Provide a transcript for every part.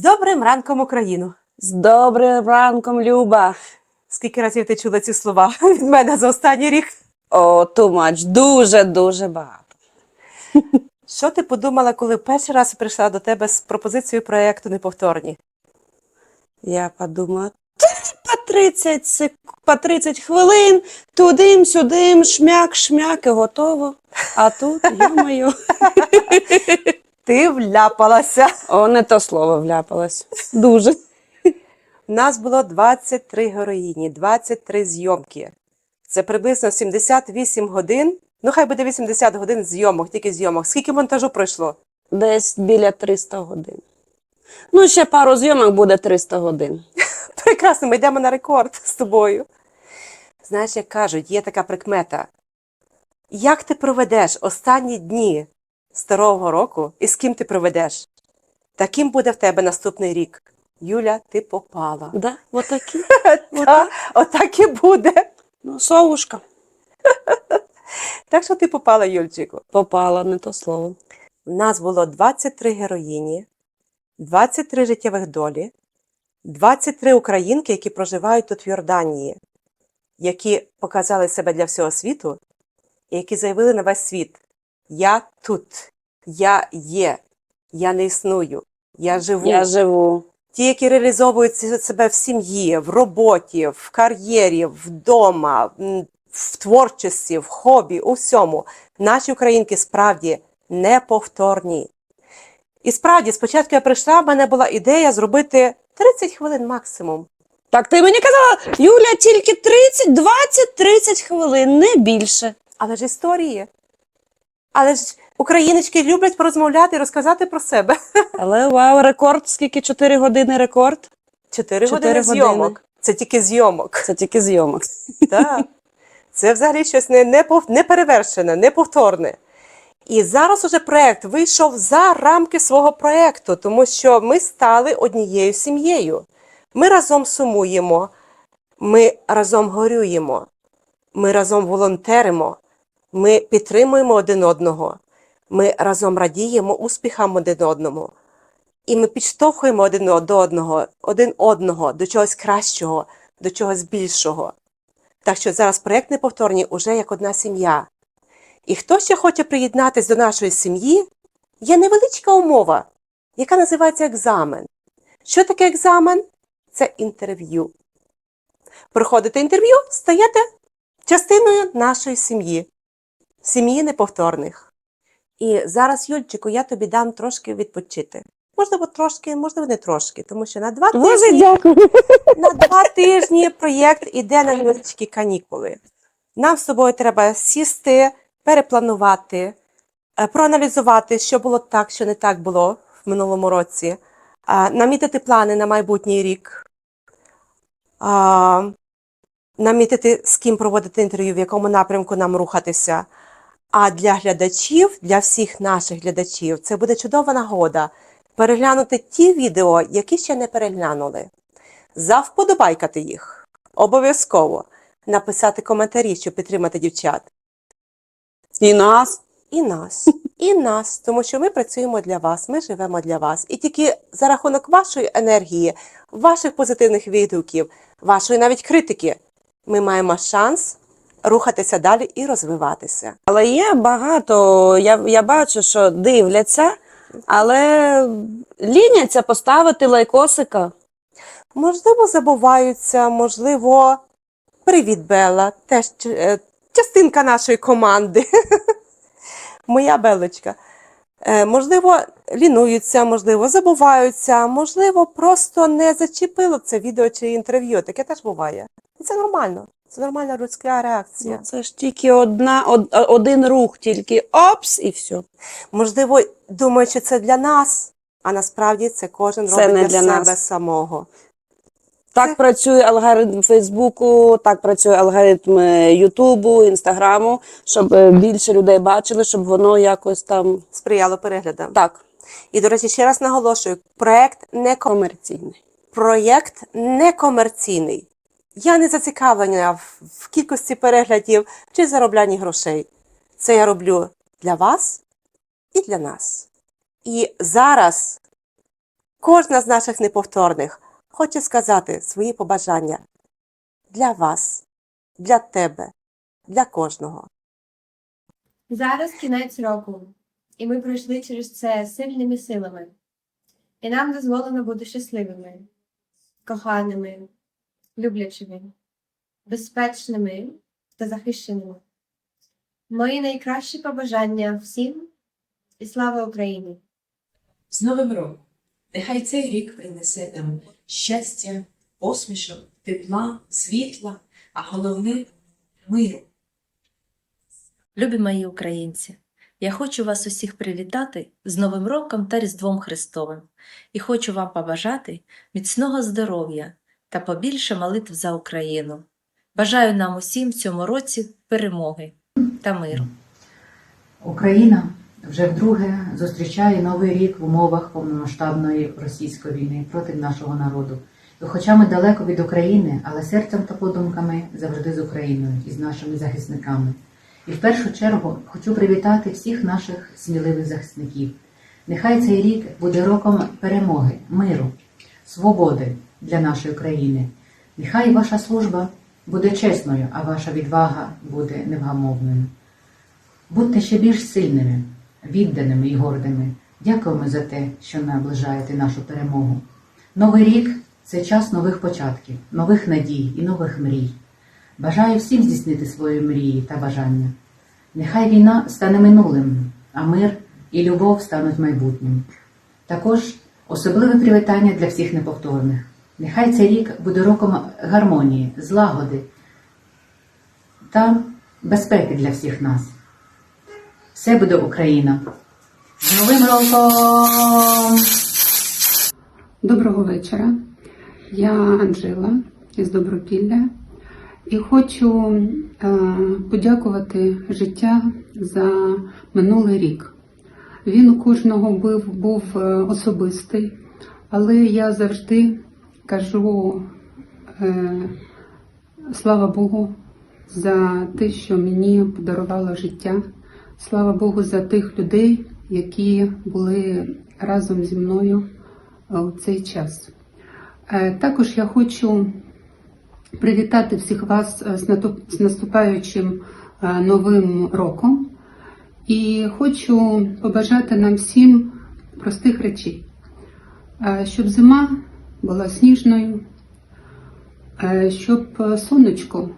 добрим ранком, Україну! З добрим ранком, Люба. Скільки разів ти чула ці слова від мене за останній рік? О, тумач, дуже-дуже багато. Що ти подумала, коли перший раз прийшла до тебе з пропозицією проєкту Неповторні? Я подумала, «Та по 30, сек... по 30 хвилин, тудим-сюдим, шмяк-шмяк і готово. А тут, йо-моє, Ти вляпалася. о, не то слово вляпалось. Дуже. У нас було 23 героїні, 23 зйомки. Це приблизно 78 годин. Ну, хай буде 80 годин зйомок, тільки зйомок. Скільки монтажу пройшло? Десь біля 300 годин. Ну, ще пару зйомок буде 300 годин. Прекрасно, ми йдемо на рекорд з тобою. Знаєш, як кажуть, є така прикмета. Як ти проведеш останні дні старого року і з ким ти проведеш? Таким буде в тебе наступний рік. Юля, ти попала. Да? Отакі. Та, отак і буде. Ну, совушка. Так що ти попала, Юльчику. Попала, не то слово. У нас було 23 героїні, 23 життєвих долі, 23 українки, які проживають тут в Йорданії, які показали себе для всього світу, і які заявили на весь світ: Я тут, я є, я не існую, я живу. Я живу. Ті, які реалізовують себе в сім'ї, в роботі, в кар'єрі, вдома, в творчості, в хобі, у всьому. Наші українки справді неповторні. І справді, спочатку я прийшла, в мене була ідея зробити 30 хвилин максимум. Так ти мені казала, Юля, тільки 30, 20, 30 хвилин, не більше. Але ж історії. Але ж україночки люблять порозмовляти і розказати про себе. Але вау, рекорд, скільки 4 години рекорд? Чотири години години. зйомок. Це тільки зйомок. Це тільки зйомок. Так. Це взагалі щось не, не, пов- неперевершене, неповторне. І зараз уже проєкт вийшов за рамки свого проєкту, тому що ми стали однією сім'єю. Ми разом сумуємо, ми разом горюємо, ми разом волонтеримо, ми підтримуємо один одного, ми разом радіємо успіхам один одному. І ми підштовхуємо один до одного, один одного до чогось кращого, до чогось більшого. Так що зараз проєкт неповторні уже як одна сім'я. І хто ще хоче приєднатись до нашої сім'ї, є невеличка умова, яка називається екзамен. Що таке екзамен? Це інтерв'ю. Проходите інтерв'ю, стаєте частиною нашої сім'ї, сім'ї неповторних. І зараз, Юльчику, я тобі дам трошки відпочити. Можливо, трошки, можливо, не трошки, тому що на два Боже, тижні дякую. на два тижні проєкт іде на невеличкі канікули. Нам з тобою треба сісти, перепланувати, е, проаналізувати, що було так, що не так було в минулому році, намітити плани на майбутній рік, намітити, з ким проводити інтерв'ю, в якому напрямку нам рухатися. А для глядачів, для всіх наших глядачів, це буде чудова нагода переглянути ті відео, які ще не переглянули завподобайкати їх. Обов'язково написати коментарі, щоб підтримати дівчат. І нас. І нас, і нас, тому що ми працюємо для вас, ми живемо для вас. І тільки за рахунок вашої енергії, ваших позитивних відгуків, вашої навіть критики, ми маємо шанс рухатися далі і розвиватися. Але є багато, я, я бачу, що дивляться, але ліняться поставити лайкосика. Можливо, забуваються, можливо, привіт, Белла, теж е, частинка нашої команди. Моя Белочка. Е, Можливо, лінуються, можливо, забуваються, можливо, просто не зачепило це відео чи інтерв'ю. Таке теж буває. І це нормально. Це нормальна людська реакція. Ну, Це ж тільки одна, од, один рух, тільки опс і все. Можливо, думають, що це для нас, а насправді це кожен Це робить не для, для себе нас. самого. Так Це- працює алгоритм Фейсбуку, так працює алгоритм е, Ютубу, Інстаграму, щоб е, більше людей бачили, щоб воно якось там Сприяло переглядам. так І, до речі, ще раз наголошую: проект не ком- комерційне. проєкт некомерційний. Я не зацікавлена в, кількості переглядів чи зароблянні грошей. Це я роблю для вас і для нас. І зараз кожна з наших неповторних хоче сказати свої побажання для вас, для тебе, для кожного. Зараз кінець року, і ми пройшли через це сильними силами. І нам дозволено бути щасливими, коханими, люблячими, безпечними та захищеними. Мої найкращі побажання всім і слава Україні! З Новим роком! Нехай цей рік принесе нам щастя, посмішок, тепла, світла, а головне миру. Любі мої українці, я хочу вас усіх привітати з Новим роком та Різдвом Христовим і хочу вам побажати міцного здоров'я та побільше молитв за Україну. Бажаю нам усім в цьому році перемоги та миру. Україна вже вдруге зустрічає новий рік в умовах повномасштабної російської війни проти нашого народу. І хоча ми далеко від України, але серцем та подумками завжди з Україною і з нашими захисниками. І в першу чергу хочу привітати всіх наших сміливих захисників. Нехай цей рік буде роком перемоги, миру, свободи для нашої країни. Нехай ваша служба буде чесною, а ваша відвага буде невгамовною. Будьте ще більш сильними, відданими і гордими. Дякуємо за те, що наближаєте нашу перемогу. Новий рік це час нових початків, нових надій і нових мрій. Бажаю всім здійснити свої мрії та бажання. Нехай війна стане минулим, а мир і любов стануть майбутнім. Також особливе привітання для всіх неповторних. Нехай цей рік буде роком гармонії, злагоди та безпеки для всіх нас. Все буде Україна. З Новим роком! Доброго вечора. Я Анжела із Добропілля і хочу е, подякувати життя за минулий рік. Він у кожного був, е, особистий, але я завжди кажу е, слава Богу за те, що мені подарувало життя. Слава Богу за тих людей, які були разом зі мною у цей час. Е, Також я хочу привітати всіх вас з наступаючим е, новим роком і хочу побажати нам всім простих речей, Е, щоб зима була сніжною, е, щоб е, сонечко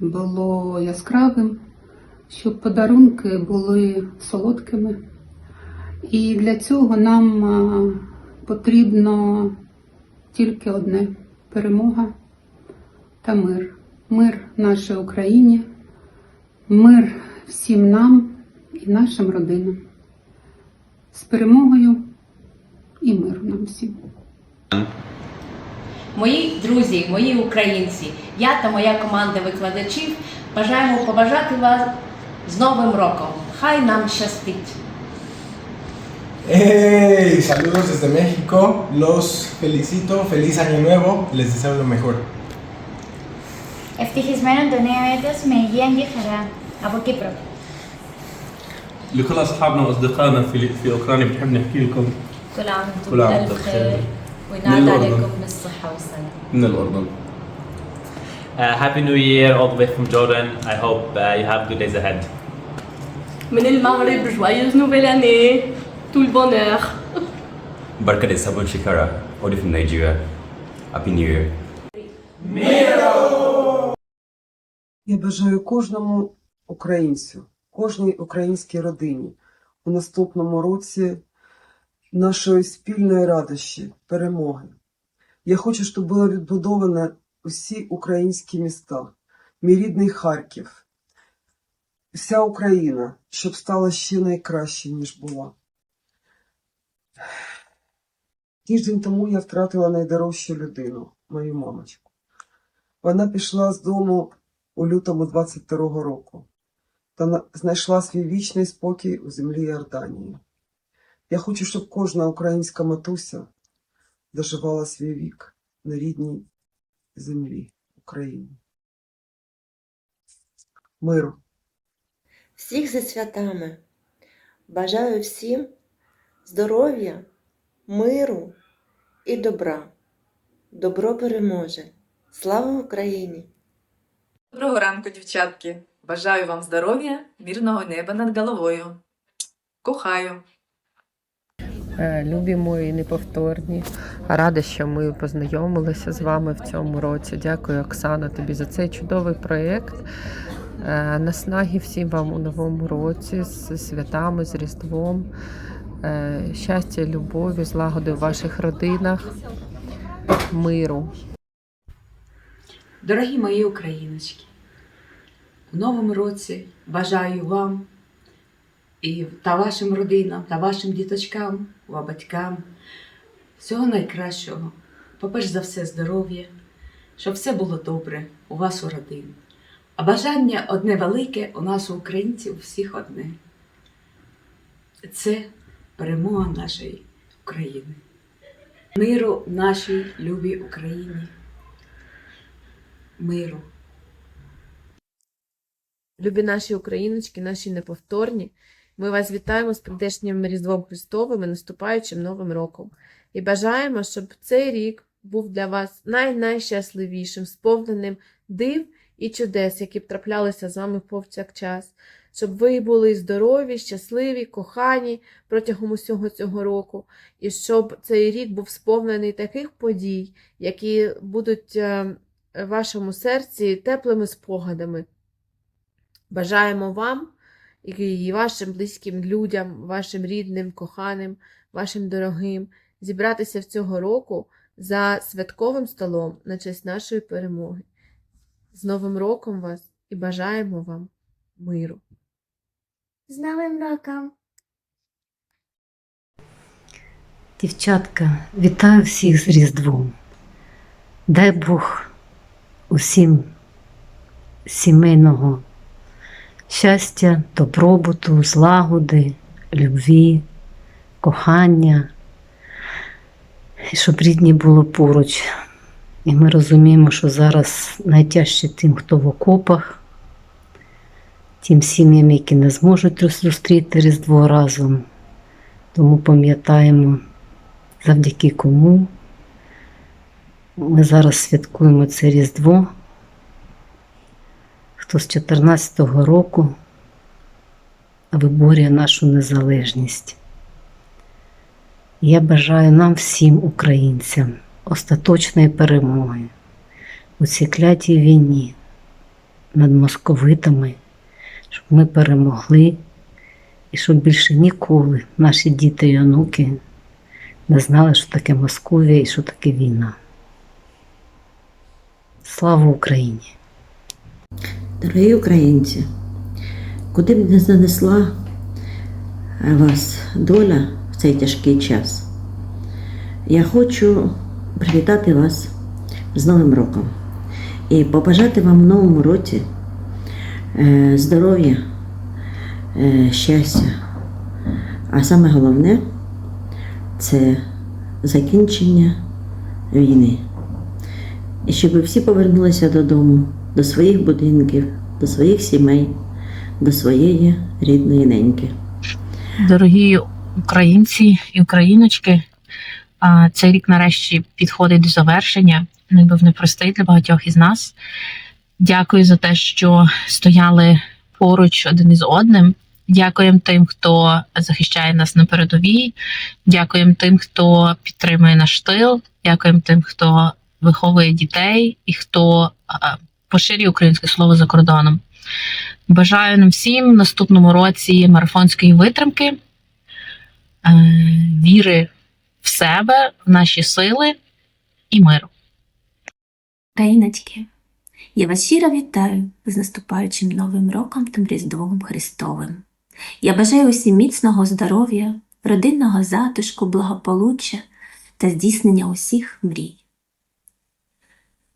було яскравим, щоб подарунки були солодкими. І для цього нам е, потрібно тільки одне перемога та мир. Мир нашій Україні, мир всім нам і нашим родинам. З перемогою і миру нам всім. Мої друзі, мої українці, я та моя команда викладачів бажаємо побажати вас з Новим роком. Хай нам щастить! ¡Hey! Saludos desde México, los felicito, feliz año nuevo, les deseo lo mejor. ευτυχισμένο το νέο έτος με υγεία και χαρά από Κύπρο. لكل اصحابنا واصدقائنا في في اوكرانيا بنحب نحكي لكم كل عام وانتم كل عام بألف وانتم خير بخير. وينعاد من عليكم الأردن. بالصحة والسلامة من الاردن. Uh, Happy New Year all the way from Jordan. I hope uh, you have good days ahead. من المغرب joyeuse nouvelle année, tout le bonheur. Barka de Sabon Shikara, all from Nigeria. Happy New Year. Я бажаю кожному українцю, кожній українській родині у наступному році нашої спільної радощі, перемоги. Я хочу, щоб було відбудовано усі українські міста, мій рідний Харків, вся Україна, щоб стала ще найкраще, ніж була. Тиждень тому я втратила найдорожчу людину, мою мамочку. Вона пішла з дому у лютому 22-го року та знайшла свій вічний спокій у землі Йорданії. Я хочу, щоб кожна українська матуся доживала свій вік на рідній землі України. Миру. Всіх зі святами. Бажаю всім здоров'я, миру і добра. Добро переможе. Слава Україні! Доброго ранку, дівчатки! Бажаю вам здоров'я, мирного неба над головою. Кохаю! Е, Любі мої неповторні. Рада, що ми познайомилися з вами в цьому році. Дякую, Оксана, тобі за цей чудовий проєкт. Е, Наснаги всім вам у новому році з святами, з Різдвом. Е, Щастя, любові, злагоди в ваших родинах, миру. Дорогі мої україночки, в новому році бажаю вам і та вашим родинам, та вашим діточкам, батькам всього найкращого. По-перш за все, здоров'я, щоб все було добре у вас у родині. А бажання одне велике у нас, у українців, всіх одне. Це перемога нашої України. Миру нашій любій Україні. Миру. Любі наші україночки, наші неповторні, ми вас вітаємо з прийдешнім Різдвом Христовим і наступаючим Новим роком. І бажаємо, щоб цей рік був для вас най-найщасливішим, сповненим див і чудес, які б траплялися з вами повсякчас. Щоб ви були здорові, щасливі, кохані протягом усього цього року, і щоб цей рік був сповнений таких подій, які будуть е, в вашому серці теплими спогадами. Бажаємо вам і вашим близьким людям, вашим рідним, коханим, вашим дорогим зібратися в цього року за святковим столом на честь нашої перемоги. З Новим роком вас і бажаємо вам миру. З Новим роком! Дівчатка, вітаю всіх з Різдвом. Дай Бог усім сімейного щастя, добробуту, злагоди, любві, кохання, і щоб рідні було поруч. І ми розуміємо, що зараз найтяжче тим, хто в окопах, тим сім'ям, які не зможуть зустріти Різдво разом. Тому пам'ятаємо, завдяки кому ми зараз святкуємо це Різдво. Хто з 14-го року виборює нашу незалежність. Я бажаю нам всім, українцям, остаточної перемоги у цій клятій війні над московитами, щоб ми перемогли і щоб більше ніколи наші діти і онуки не знали, що таке Московія і що таке війна. Слава Україні! Дорогі українці, куди б не занесла вас доля в цей тяжкий час, я хочу привітати вас з Новим роком і побажати вам в новому році е, здоров'я, е, щастя. А саме головне це закінчення війни. І щоб ви всі повернулися додому, до своїх будинків, до своїх сімей, до своєї рідної неньки. Дорогі українці і україночки, цей рік нарешті підходить до завершення. Він був непростий для багатьох із нас. Дякую за те, що стояли поруч один із одним. Дякуємо тим, хто захищає нас на передовій. Дякуємо тим, хто підтримує наш тил. Дякуємо тим, хто виховує дітей і хто поширює українське слово за кордоном. Бажаю нам всім в наступному році марафонської витримки, е, віри в себе, в наші сили і миру. Україночки, я вас щиро вітаю з наступаючим Новим роком та Різдвом Христовим. Я бажаю усім міцного здоров'я, родинного затишку, благополуччя та здійснення усіх мрій.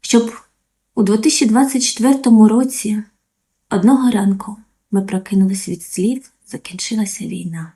Щоб у 2024 році одного ранку ми прокинулись від слів, закінчилася війна.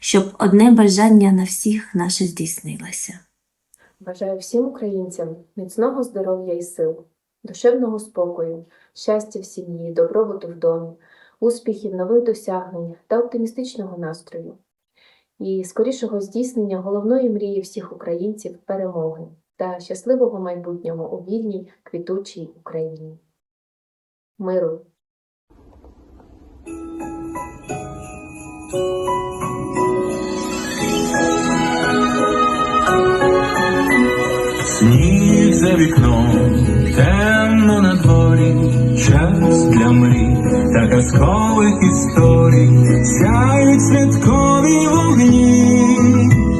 Щоб одне бажання на всіх наше здійснилося. Бажаю всім українцям міцного здоров'я і сил, душевного спокою, щастя в сім'ї, добробуту в домі, успіхів, нових досягнень та оптимістичного настрою. і скорішого здійснення головної мрії всіх українців перемоги та щасливого майбутнього у вільній квітучій Україні. Миру! Сніг за вікном, темно на дворі, час для мрій та казкових історій, сяють святкові вогні,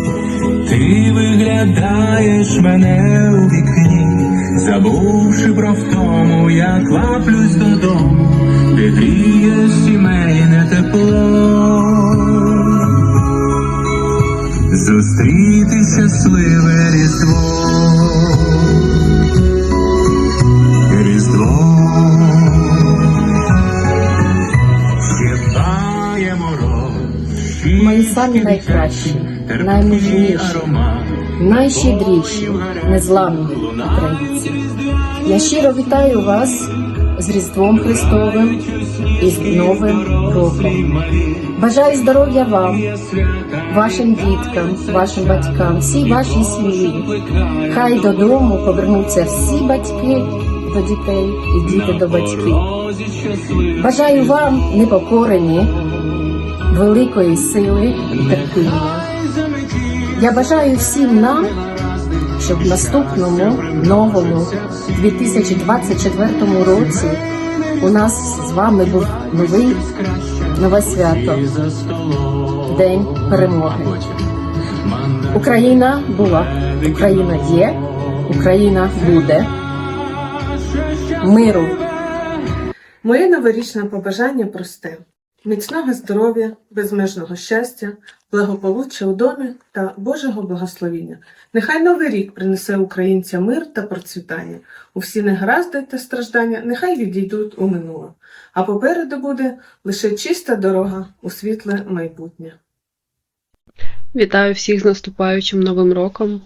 ти виглядаєш мене у вікні, забувши про втому, я кваплюсь додому, де гріє сімейне тепло. Зустріти щасливе різдво. Різдво. Щипає мороз. Мої самі найкращі, наймужніші, найщедріші, незламні українці. Я щиро вітаю вас з Різдвом Христовим і з Новим роком. Бажаю здоров'я вам, вашим діткам, вашим батькам, всій вашій сім'ї. Хай додому повернуться всі батьки до дітей і діти до батьків. Бажаю вам непокорені, великої сили і терпіння. Я бажаю всім нам, щоб в наступному новому 2024 році у нас з вами був новий нове свято, День перемоги. Україна була, Україна є, Україна буде. Миру. Моє новорічне побажання просте: міцного здоров'я, безмежного щастя, благополуччя у домі та Божого благословіння. Нехай новий рік принесе українцям мир та процвітання. Усі негаразди та страждання нехай відійдуть у минуле, а попереду буде лише чиста дорога у світле майбутнє. Вітаю всіх з наступаючим новим роком.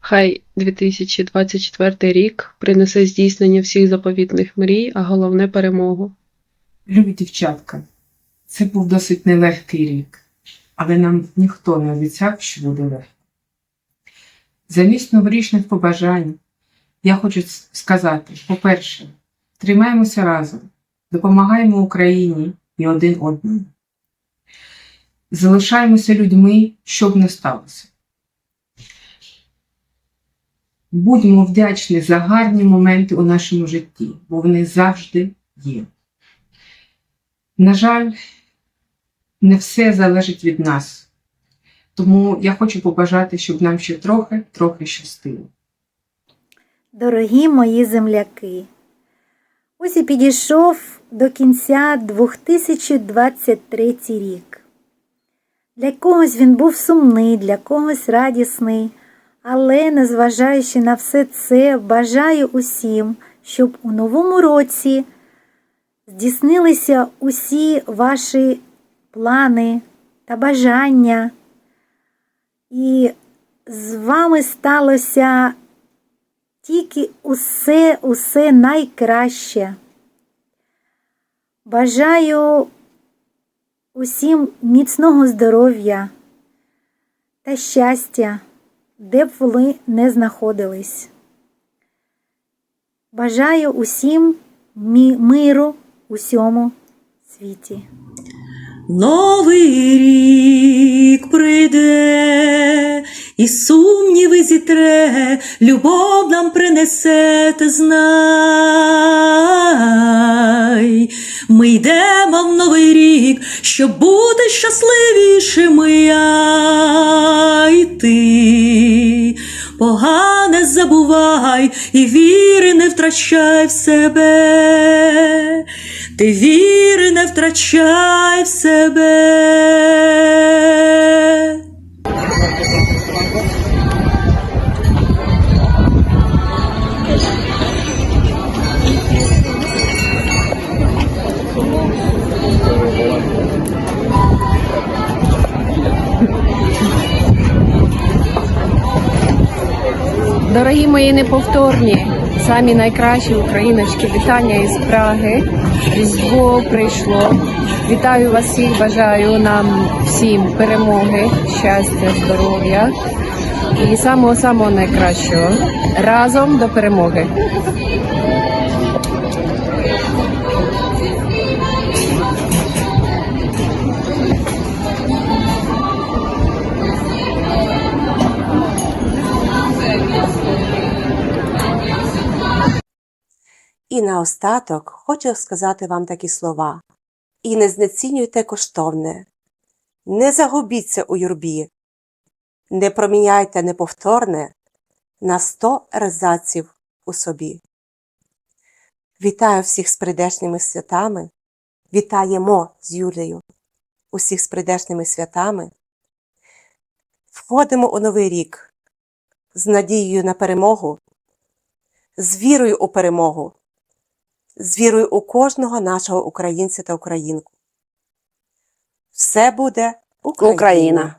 Хай 2024 рік принесе здійснення всіх заповітних мрій, а головне перемогу. Любі дівчатка, це був досить нелегкий рік, але нам ніхто не обіцяв, що буде легко. Замість новорічних побажань я хочу сказати: по-перше, тримаємося разом, допомагаємо Україні і один одному. Залишаємося людьми, щоб не сталося. Будьмо вдячні за гарні моменти у нашому житті, бо вони завжди є. На жаль, не все залежить від нас. Тому я хочу побажати, щоб нам ще трохи, трохи щастило. Дорогі мої земляки, ось і підійшов до кінця 2023 рік. Для когось він був сумний, для когось радісний, але, незважаючи на все це, бажаю усім, щоб у новому році здійснилися усі ваші плани та бажання, і з вами сталося тільки усе, усе найкраще. Бажаю усім міцного здоров'я та щастя, де б ви не знаходились. Бажаю усім миру у всьому світі. Новий рік прийде, і сумніви зітре, любов нам принесе, ти знай. Ми йдемо в новий рік, щоб бути щасливішими, я й ти. Погане забувай і віри не втрачай в себе. Ти віри не втрачай в себе. Дорогі мої неповторні, Самі найкращі україночки, вітання із Праги. Різдво прийшло. Вітаю вас всіх, бажаю нам всім перемоги, щастя, здоров'я і самого самого найкращого. Разом до перемоги. І наостаток хочу сказати вам такі слова. І не знецінюйте коштовне, не загубіться у юрбі, не проміняйте неповторне на сто ерзаців у собі. Вітаю всіх з прийдешніми святами, вітаємо з Юлею, усіх з прийдешніми святами. Входимо у новий рік з надією на перемогу, з вірою у перемогу з вірою у кожного нашого українця та українку. Все буде Україна!